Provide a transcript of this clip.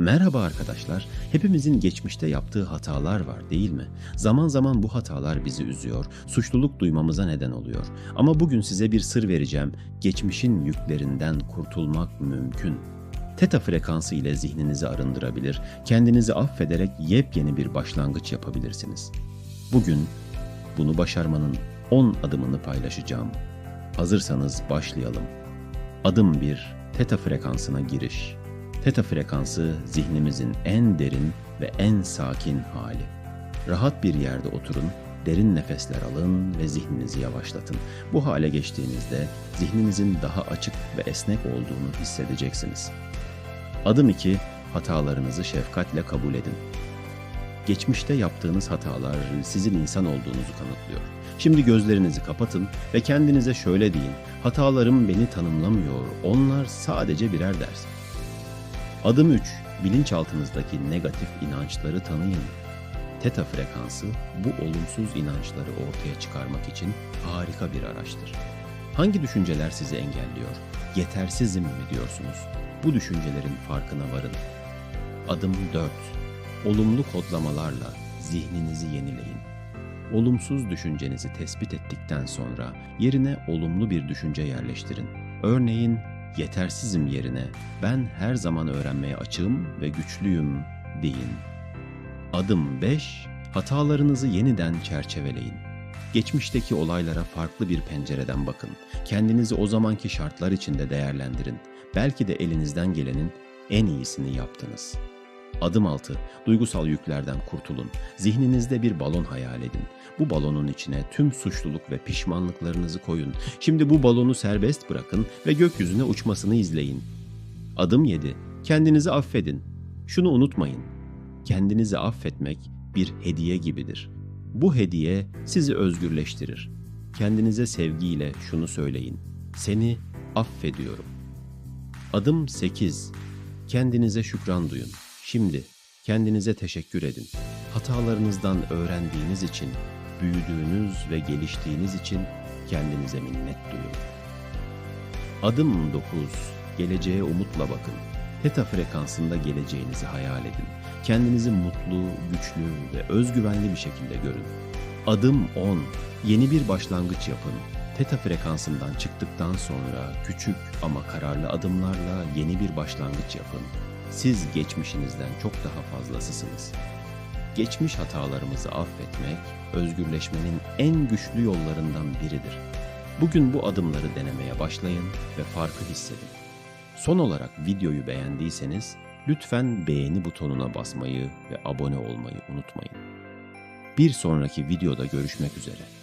Merhaba arkadaşlar. Hepimizin geçmişte yaptığı hatalar var değil mi? Zaman zaman bu hatalar bizi üzüyor, suçluluk duymamıza neden oluyor. Ama bugün size bir sır vereceğim. Geçmişin yüklerinden kurtulmak mümkün. Teta frekansı ile zihninizi arındırabilir, kendinizi affederek yepyeni bir başlangıç yapabilirsiniz. Bugün bunu başarmanın 10 adımını paylaşacağım. Hazırsanız başlayalım. Adım 1. Teta frekansına giriş. Teta frekansı zihnimizin en derin ve en sakin hali. Rahat bir yerde oturun, derin nefesler alın ve zihninizi yavaşlatın. Bu hale geçtiğinizde zihninizin daha açık ve esnek olduğunu hissedeceksiniz. Adım 2. Hatalarınızı şefkatle kabul edin. Geçmişte yaptığınız hatalar sizin insan olduğunuzu kanıtlıyor. Şimdi gözlerinizi kapatın ve kendinize şöyle deyin. Hatalarım beni tanımlamıyor. Onlar sadece birer ders. Adım 3. Bilinçaltınızdaki negatif inançları tanıyın. Teta frekansı bu olumsuz inançları ortaya çıkarmak için harika bir araçtır. Hangi düşünceler sizi engelliyor? Yetersizim mi diyorsunuz? Bu düşüncelerin farkına varın. Adım 4. Olumlu kodlamalarla zihninizi yenileyin. Olumsuz düşüncenizi tespit ettikten sonra yerine olumlu bir düşünce yerleştirin. Örneğin yetersizim yerine ben her zaman öğrenmeye açığım ve güçlüyüm deyin. Adım 5. Hatalarınızı yeniden çerçeveleyin. Geçmişteki olaylara farklı bir pencereden bakın. Kendinizi o zamanki şartlar içinde değerlendirin. Belki de elinizden gelenin en iyisini yaptınız. Adım 6. Duygusal yüklerden kurtulun. Zihninizde bir balon hayal edin. Bu balonun içine tüm suçluluk ve pişmanlıklarınızı koyun. Şimdi bu balonu serbest bırakın ve gökyüzüne uçmasını izleyin. Adım 7. Kendinizi affedin. Şunu unutmayın. Kendinizi affetmek bir hediye gibidir. Bu hediye sizi özgürleştirir. Kendinize sevgiyle şunu söyleyin. Seni affediyorum. Adım 8. Kendinize şükran duyun. Şimdi kendinize teşekkür edin. Hatalarınızdan öğrendiğiniz için, büyüdüğünüz ve geliştiğiniz için kendinize minnet duyun. Adım 9. Geleceğe umutla bakın. Theta frekansında geleceğinizi hayal edin. Kendinizi mutlu, güçlü ve özgüvenli bir şekilde görün. Adım 10. Yeni bir başlangıç yapın. Theta frekansından çıktıktan sonra küçük ama kararlı adımlarla yeni bir başlangıç yapın. Siz geçmişinizden çok daha fazlasısınız. Geçmiş hatalarımızı affetmek, özgürleşmenin en güçlü yollarından biridir. Bugün bu adımları denemeye başlayın ve farkı hissedin. Son olarak videoyu beğendiyseniz lütfen beğeni butonuna basmayı ve abone olmayı unutmayın. Bir sonraki videoda görüşmek üzere.